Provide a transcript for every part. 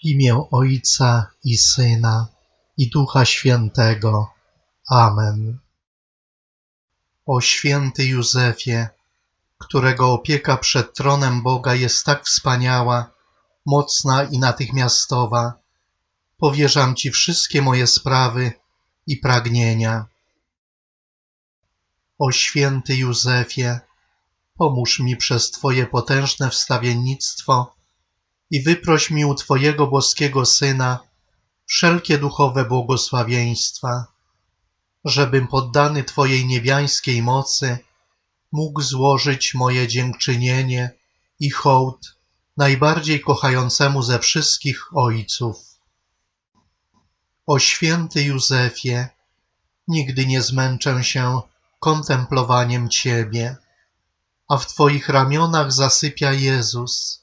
W imię Ojca i Syna i Ducha Świętego. Amen. O święty Józefie, którego opieka przed tronem Boga jest tak wspaniała, mocna i natychmiastowa, powierzam Ci wszystkie moje sprawy i pragnienia. O święty Józefie, pomóż mi przez Twoje potężne wstawiennictwo i wyproś mi u Twojego boskiego Syna wszelkie duchowe błogosławieństwa, żebym poddany Twojej niebiańskiej mocy mógł złożyć moje dziękczynienie i hołd najbardziej kochającemu ze wszystkich ojców. O święty Józefie, nigdy nie zmęczę się kontemplowaniem Ciebie, a w Twoich ramionach zasypia Jezus.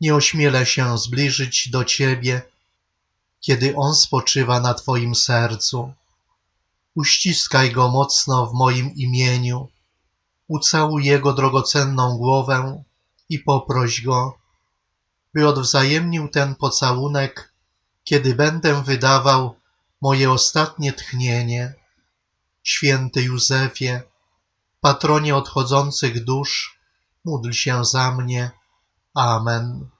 Nie ośmielę się zbliżyć do Ciebie, kiedy On spoczywa na Twoim sercu. Uściskaj Go mocno w moim imieniu, ucałuj Jego drogocenną głowę i poproś Go, by odwzajemnił ten pocałunek, kiedy będę wydawał moje ostatnie tchnienie. Święty Józefie, patronie odchodzących dusz, módl się za mnie. Amen.